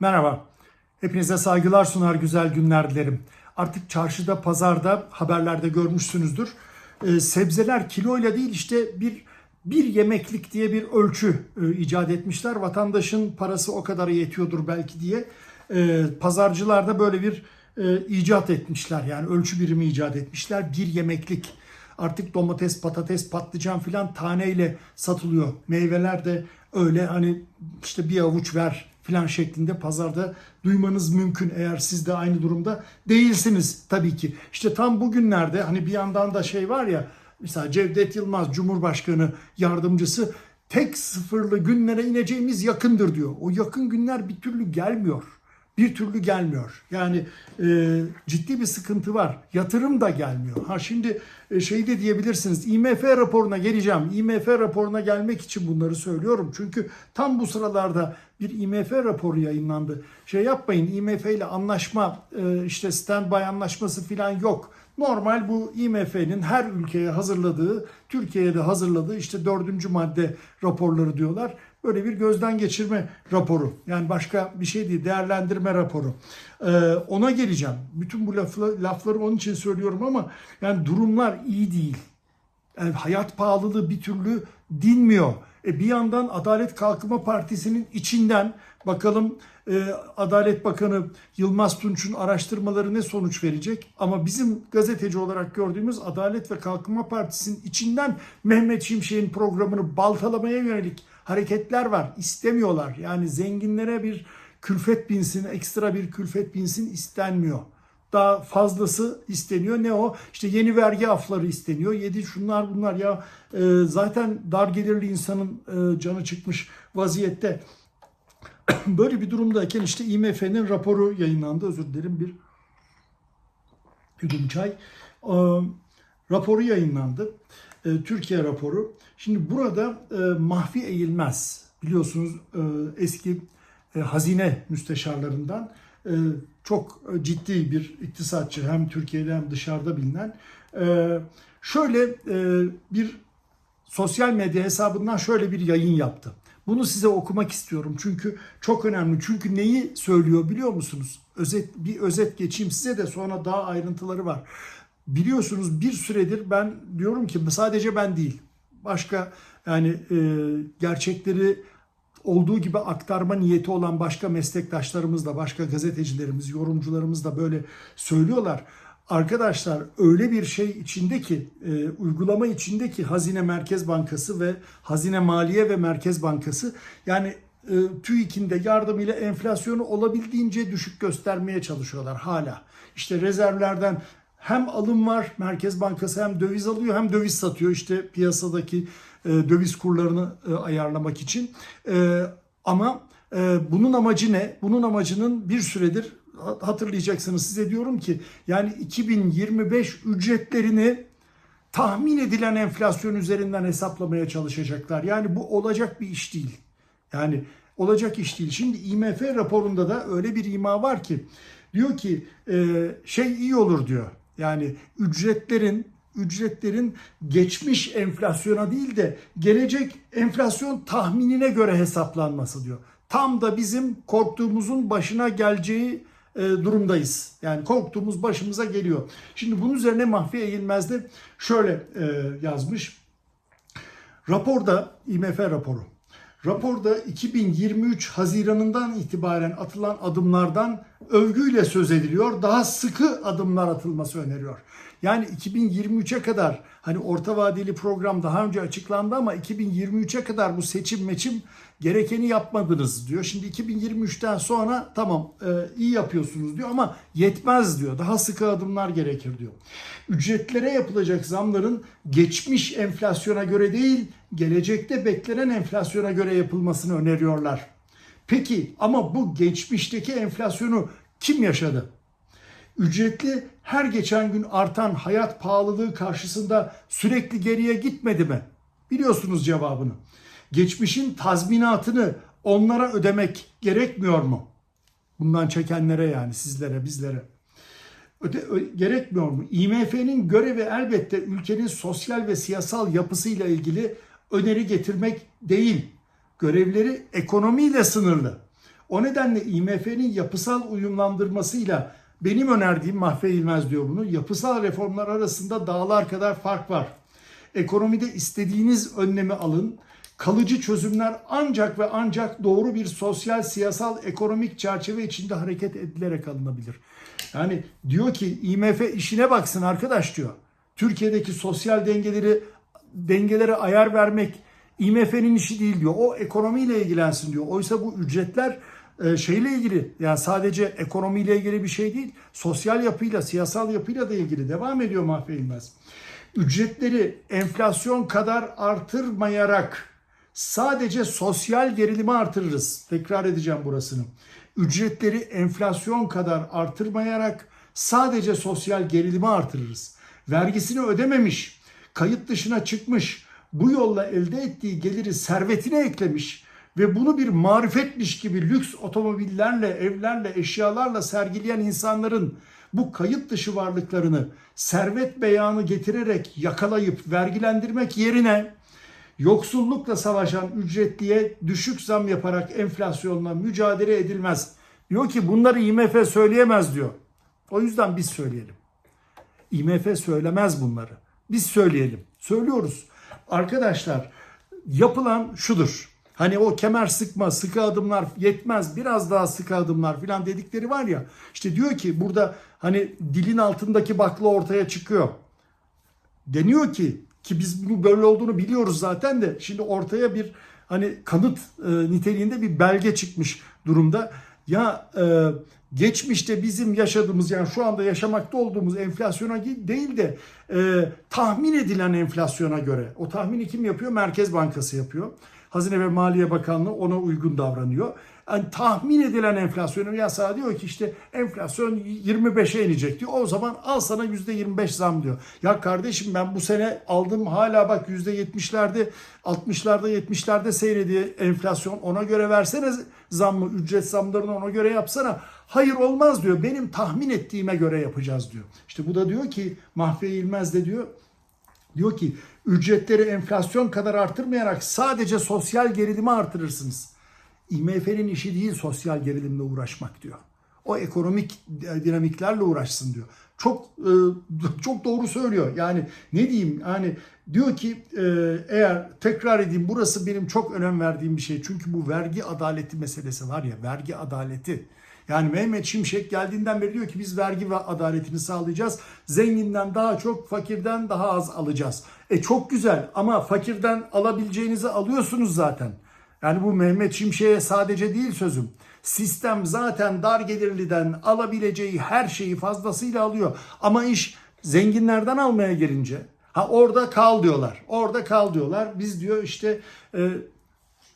Merhaba. Hepinize saygılar sunar, güzel günler dilerim. Artık çarşıda, pazarda, haberlerde görmüşsünüzdür. Ee, sebzeler kiloyla değil işte bir bir yemeklik diye bir ölçü e, icat etmişler. Vatandaşın parası o kadar yetiyordur belki diye. Ee, pazarcılar da böyle bir e, icat etmişler. Yani ölçü birimi icat etmişler. Bir yemeklik. Artık domates, patates, patlıcan filan taneyle satılıyor. Meyveler de öyle hani işte bir avuç ver filan şeklinde pazarda duymanız mümkün eğer siz de aynı durumda değilsiniz tabii ki. İşte tam bugünlerde hani bir yandan da şey var ya mesela Cevdet Yılmaz Cumhurbaşkanı yardımcısı tek sıfırlı günlere ineceğimiz yakındır diyor. O yakın günler bir türlü gelmiyor. Bir türlü gelmiyor. Yani e, ciddi bir sıkıntı var. Yatırım da gelmiyor. Ha şimdi e, şey de diyebilirsiniz. IMF raporuna geleceğim. IMF raporuna gelmek için bunları söylüyorum. Çünkü tam bu sıralarda bir IMF raporu yayınlandı. Şey yapmayın IMF ile anlaşma e, işte standby anlaşması falan yok. Normal bu IMF'nin her ülkeye hazırladığı, Türkiye'ye de hazırladığı işte dördüncü madde raporları diyorlar. Böyle bir gözden geçirme raporu. Yani başka bir şey değil, değerlendirme raporu. Ee, ona geleceğim. Bütün bu lafı, lafları onun için söylüyorum ama yani durumlar iyi değil. Yani hayat pahalılığı bir türlü dinmiyor. E bir yandan Adalet Kalkınma Partisi'nin içinden bakalım e, Adalet Bakanı Yılmaz Tunç'un araştırmaları ne sonuç verecek? Ama bizim gazeteci olarak gördüğümüz Adalet ve Kalkınma Partisi'nin içinden Mehmet Şimşek'in programını baltalamaya yönelik hareketler var. İstemiyorlar. Yani zenginlere bir külfet binsin, ekstra bir külfet binsin istenmiyor daha fazlası isteniyor. Ne o? İşte yeni vergi afları isteniyor. Yedi şunlar bunlar ya e, zaten dar gelirli insanın e, canı çıkmış vaziyette. Böyle bir durumdayken işte IMF'nin raporu yayınlandı. Özür dilerim bir yudum çay. E, raporu yayınlandı. E, Türkiye raporu. Şimdi burada e, Mahfi Eğilmez biliyorsunuz e, eski e, hazine müsteşarlarından e, çok ciddi bir iktisatçı hem Türkiye'de hem dışarıda bilinen. E, şöyle e, bir sosyal medya hesabından şöyle bir yayın yaptı. Bunu size okumak istiyorum çünkü çok önemli. Çünkü neyi söylüyor biliyor musunuz? Özet bir özet geçeyim size de sonra daha ayrıntıları var. Biliyorsunuz bir süredir ben diyorum ki sadece ben değil. Başka yani e, gerçekleri olduğu gibi aktarma niyeti olan başka meslektaşlarımız da, başka gazetecilerimiz, yorumcularımız da böyle söylüyorlar. Arkadaşlar öyle bir şey içinde ki, e, uygulama içinde ki Hazine Merkez Bankası ve Hazine Maliye ve Merkez Bankası yani e, TÜİK'in de yardımıyla enflasyonu olabildiğince düşük göstermeye çalışıyorlar hala. İşte rezervlerden hem alım var Merkez Bankası hem döviz alıyor hem döviz satıyor işte piyasadaki e, döviz kurlarını e, ayarlamak için. E, ama bunun amacı ne? Bunun amacının bir süredir hatırlayacaksınız size diyorum ki yani 2025 ücretlerini tahmin edilen enflasyon üzerinden hesaplamaya çalışacaklar. Yani bu olacak bir iş değil. Yani olacak iş değil. Şimdi IMF raporunda da öyle bir ima var ki diyor ki şey iyi olur diyor. Yani ücretlerin ücretlerin geçmiş enflasyona değil de gelecek enflasyon tahminine göre hesaplanması diyor. Tam da bizim korktuğumuzun başına geleceği e, durumdayız. Yani korktuğumuz başımıza geliyor. Şimdi bunun üzerine Mahfi Eğilmez şöyle e, yazmış. Raporda IMF raporu. Raporda 2023 Haziran'ından itibaren atılan adımlardan övgüyle söz ediliyor. Daha sıkı adımlar atılması öneriyor. Yani 2023'e kadar hani orta vadeli program daha önce açıklandı ama 2023'e kadar bu seçim meçim gerekeni yapmadınız diyor. Şimdi 2023'ten sonra tamam e, iyi yapıyorsunuz diyor ama yetmez diyor. Daha sıkı adımlar gerekir diyor. Ücretlere yapılacak zamların geçmiş enflasyona göre değil gelecekte beklenen enflasyona göre yapılmasını öneriyorlar. Peki ama bu geçmişteki enflasyonu kim yaşadı? Ücretli her geçen gün artan hayat pahalılığı karşısında sürekli geriye gitmedi mi? Biliyorsunuz cevabını. Geçmişin tazminatını onlara ödemek gerekmiyor mu? Bundan çekenlere yani sizlere, bizlere. Öde, ö, gerekmiyor mu? IMF'nin görevi elbette ülkenin sosyal ve siyasal yapısıyla ilgili öneri getirmek değil. Görevleri ekonomiyle sınırlı. O nedenle IMF'nin yapısal uyumlandırmasıyla benim önerdiğim Mahve İlmez diyor bunu. Yapısal reformlar arasında dağlar kadar fark var. Ekonomide istediğiniz önlemi alın. Kalıcı çözümler ancak ve ancak doğru bir sosyal, siyasal, ekonomik çerçeve içinde hareket edilerek alınabilir. Yani diyor ki IMF işine baksın arkadaş diyor. Türkiye'deki sosyal dengeleri dengelere ayar vermek IMF'nin işi değil diyor. O ekonomiyle ilgilensin diyor. Oysa bu ücretler e, şeyle ilgili yani sadece ekonomiyle ilgili bir şey değil. Sosyal yapıyla, siyasal yapıyla da ilgili. Devam ediyor Mahve. Ücretleri enflasyon kadar artırmayarak sadece sosyal gerilimi artırırız. Tekrar edeceğim burasını. Ücretleri enflasyon kadar artırmayarak sadece sosyal gerilimi artırırız. Vergisini ödememiş, kayıt dışına çıkmış, bu yolla elde ettiği geliri servetine eklemiş ve bunu bir marifetmiş gibi lüks otomobillerle, evlerle, eşyalarla sergileyen insanların bu kayıt dışı varlıklarını servet beyanı getirerek yakalayıp vergilendirmek yerine yoksullukla savaşan ücretliye düşük zam yaparak enflasyonla mücadele edilmez. Diyor ki bunları IMF söyleyemez diyor. O yüzden biz söyleyelim. IMF söylemez bunları. Biz söyleyelim. Söylüyoruz. Arkadaşlar yapılan şudur. Hani o kemer sıkma, sıkı adımlar yetmez, biraz daha sıkı adımlar falan dedikleri var ya. İşte diyor ki burada hani dilin altındaki bakla ortaya çıkıyor. Deniyor ki ki biz bunu böyle olduğunu biliyoruz zaten de şimdi ortaya bir hani kanıt e, niteliğinde bir belge çıkmış durumda. Ya e, geçmişte bizim yaşadığımız yani şu anda yaşamakta olduğumuz enflasyona değil de e, tahmin edilen enflasyona göre o tahmini kim yapıyor? Merkez Bankası yapıyor. Hazine ve Maliye Bakanlığı ona uygun davranıyor. Yani tahmin edilen enflasyonu yasağı diyor ki işte enflasyon 25'e inecek diyor. O zaman al sana %25 zam diyor. Ya kardeşim ben bu sene aldım hala bak %70'lerde 60'larda 70'lerde seyrediyor enflasyon. Ona göre versene zammı ücret zamlarını ona göre yapsana. Hayır olmaz diyor. Benim tahmin ettiğime göre yapacağız diyor. İşte bu da diyor ki Mahfiye İlmez de diyor Diyor ki ücretleri enflasyon kadar artırmayarak sadece sosyal gerilimi artırırsınız. IMF'nin işi değil sosyal gerilimle uğraşmak diyor. O ekonomik dinamiklerle uğraşsın diyor. Çok e, çok doğru söylüyor. Yani ne diyeyim? Yani diyor ki e, eğer tekrar edeyim burası benim çok önem verdiğim bir şey. Çünkü bu vergi adaleti meselesi var ya vergi adaleti. Yani Mehmet Şimşek geldiğinden beri diyor ki biz vergi ve adaletini sağlayacağız. Zenginden daha çok, fakirden daha az alacağız. E çok güzel ama fakirden alabileceğinizi alıyorsunuz zaten. Yani bu Mehmet Şimşek'e sadece değil sözüm. Sistem zaten dar gelirliden alabileceği her şeyi fazlasıyla alıyor. Ama iş zenginlerden almaya gelince ha orada kal diyorlar. Orada kal diyorlar. Biz diyor işte e,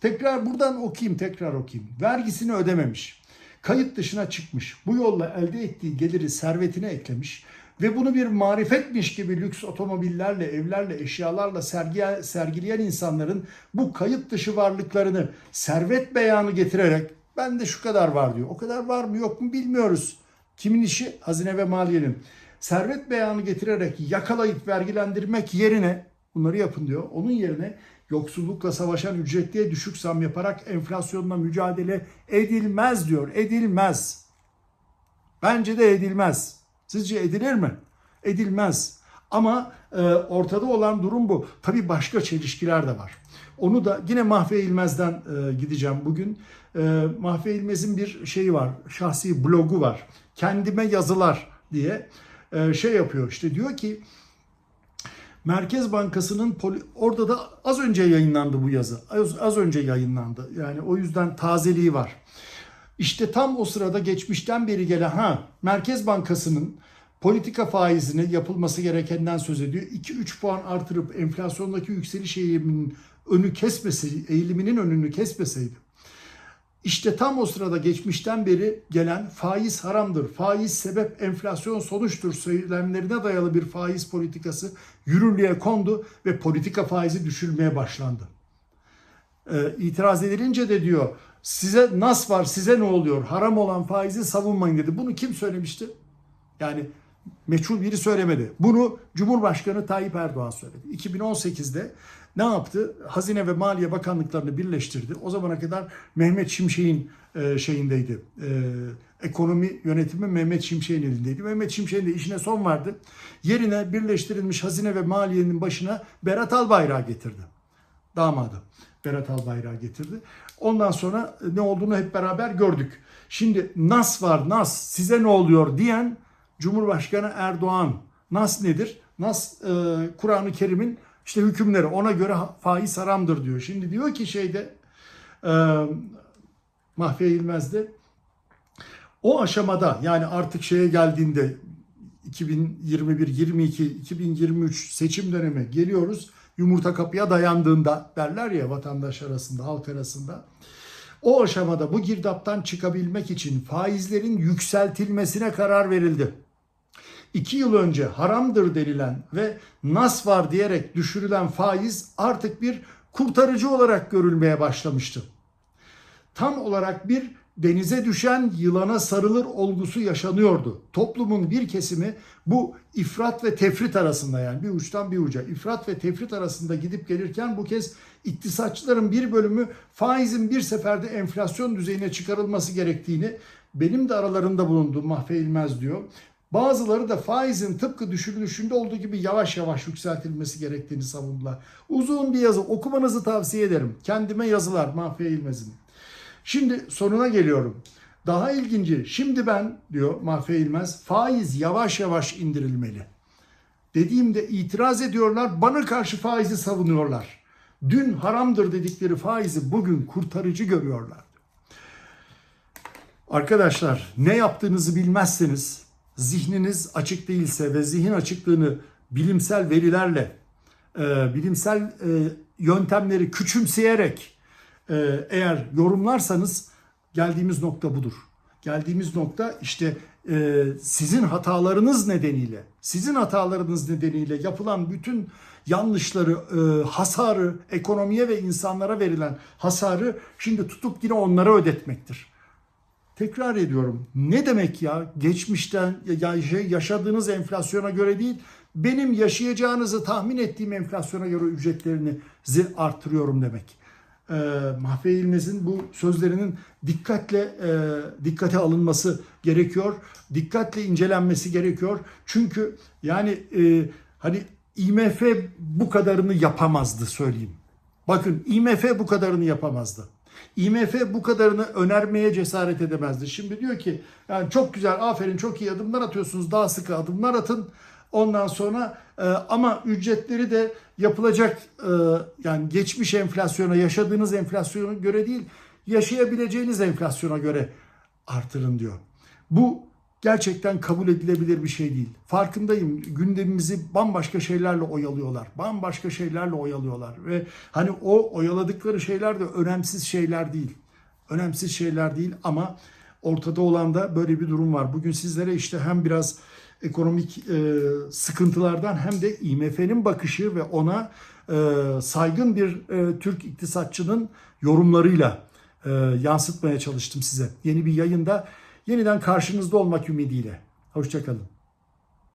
tekrar buradan okuyayım tekrar okuyayım. Vergisini ödememiş kayıt dışına çıkmış. Bu yolla elde ettiği geliri servetine eklemiş ve bunu bir marifetmiş gibi lüks otomobillerle, evlerle, eşyalarla sergi, sergileyen insanların bu kayıt dışı varlıklarını servet beyanı getirerek ben de şu kadar var diyor. O kadar var mı yok mu bilmiyoruz. Kimin işi? Hazine ve Maliye'nin. Servet beyanı getirerek yakalayıp vergilendirmek yerine bunları yapın diyor. Onun yerine yoksullukla savaşan ücretliye düşük zam yaparak enflasyonla mücadele edilmez diyor. Edilmez. Bence de edilmez. Sizce edilir mi? Edilmez. Ama e, ortada olan durum bu. Tabii başka çelişkiler de var. Onu da yine Mahve e, gideceğim bugün. E, Mahve bir şeyi var. Şahsi blogu var. Kendime yazılar diye e, şey yapıyor. İşte diyor ki Merkez Bankası'nın orada da az önce yayınlandı bu yazı. Az, az önce yayınlandı. Yani o yüzden tazeliği var. İşte tam o sırada geçmişten beri gelen ha Merkez Bankası'nın politika faizini yapılması gerekenden söz ediyor. 2-3 puan artırıp enflasyondaki yükseliş eğiliminin önü kesmeseydi, eğiliminin önünü kesmeseydi işte tam o sırada geçmişten beri gelen faiz haramdır, faiz sebep enflasyon sonuçtur söylemlerine dayalı bir faiz politikası yürürlüğe kondu ve politika faizi düşürmeye başlandı. Ee, itiraz edilince de diyor size nas var size ne oluyor haram olan faizi savunmayın dedi. Bunu kim söylemişti? Yani meçhul biri söylemedi. Bunu Cumhurbaşkanı Tayyip Erdoğan söyledi. 2018'de ne yaptı? Hazine ve Maliye Bakanlıklarını birleştirdi. O zamana kadar Mehmet Şimşek'in e, şeyindeydi. E, ekonomi yönetimi Mehmet Şimşek'in elindeydi. Mehmet Şimşek'in de işine son verdi. Yerine birleştirilmiş Hazine ve Maliye'nin başına Berat Albayrak getirdi. Damadı. Berat Albayrak getirdi. Ondan sonra ne olduğunu hep beraber gördük. Şimdi nas var nas size ne oluyor diyen Cumhurbaşkanı Erdoğan. Nas nedir? Nas e, Kur'an-ı Kerim'in işte hükümleri ona göre faiz haramdır diyor. Şimdi diyor ki şeyde e, Mahfiye İlmez'de o aşamada yani artık şeye geldiğinde 2021, 22, 2023 seçim dönemi geliyoruz. Yumurta kapıya dayandığında derler ya vatandaş arasında, halk arasında. O aşamada bu girdaptan çıkabilmek için faizlerin yükseltilmesine karar verildi. İki yıl önce haramdır denilen ve nas var diyerek düşürülen faiz artık bir kurtarıcı olarak görülmeye başlamıştı. Tam olarak bir denize düşen yılana sarılır olgusu yaşanıyordu. Toplumun bir kesimi bu ifrat ve tefrit arasında yani bir uçtan bir uca ifrat ve tefrit arasında gidip gelirken bu kez iktisatçıların bir bölümü faizin bir seferde enflasyon düzeyine çıkarılması gerektiğini benim de aralarında bulunduğum Mahfe İlmez diyor. Bazıları da faizin tıpkı düşürülüşünde olduğu gibi yavaş yavaş yükseltilmesi gerektiğini savundular. Uzun bir yazı okumanızı tavsiye ederim. Kendime yazılar Mahfe İlmez'in. Şimdi sonuna geliyorum. Daha ilginci şimdi ben diyor Mahfe İlmez faiz yavaş yavaş indirilmeli. Dediğimde itiraz ediyorlar bana karşı faizi savunuyorlar. Dün haramdır dedikleri faizi bugün kurtarıcı görüyorlar. Arkadaşlar ne yaptığınızı bilmezseniz zihniniz açık değilse ve zihin açıklığını bilimsel verilerle e, bilimsel e, yöntemleri küçümseyerek eğer yorumlarsanız geldiğimiz nokta budur. Geldiğimiz nokta işte e, sizin hatalarınız nedeniyle, sizin hatalarınız nedeniyle yapılan bütün yanlışları, e, hasarı, ekonomiye ve insanlara verilen hasarı şimdi tutup yine onlara ödetmektir. Tekrar ediyorum. Ne demek ya? Geçmişten ya yaşadığınız enflasyona göre değil, benim yaşayacağınızı tahmin ettiğim enflasyona göre ücretlerinizi artırıyorum demek e, Mahve İlmez'in bu sözlerinin dikkatle e, dikkate alınması gerekiyor. Dikkatle incelenmesi gerekiyor. Çünkü yani e, hani IMF bu kadarını yapamazdı söyleyeyim. Bakın IMF bu kadarını yapamazdı. IMF bu kadarını önermeye cesaret edemezdi. Şimdi diyor ki yani çok güzel aferin çok iyi adımlar atıyorsunuz daha sıkı adımlar atın. Ondan sonra e, ama ücretleri de yapılacak e, yani geçmiş enflasyona, yaşadığınız enflasyona göre değil, yaşayabileceğiniz enflasyona göre artırın diyor. Bu gerçekten kabul edilebilir bir şey değil. Farkındayım. Gündemimizi bambaşka şeylerle oyalıyorlar. Bambaşka şeylerle oyalıyorlar ve hani o oyaladıkları şeyler de önemsiz şeyler değil. Önemsiz şeyler değil ama ortada olan da böyle bir durum var. Bugün sizlere işte hem biraz ekonomik e, sıkıntılardan hem de IMF'nin bakışı ve ona e, saygın bir e, Türk iktisatçının yorumlarıyla e, yansıtmaya çalıştım size. Yeni bir yayında yeniden karşınızda olmak ümidiyle. Hoşçakalın.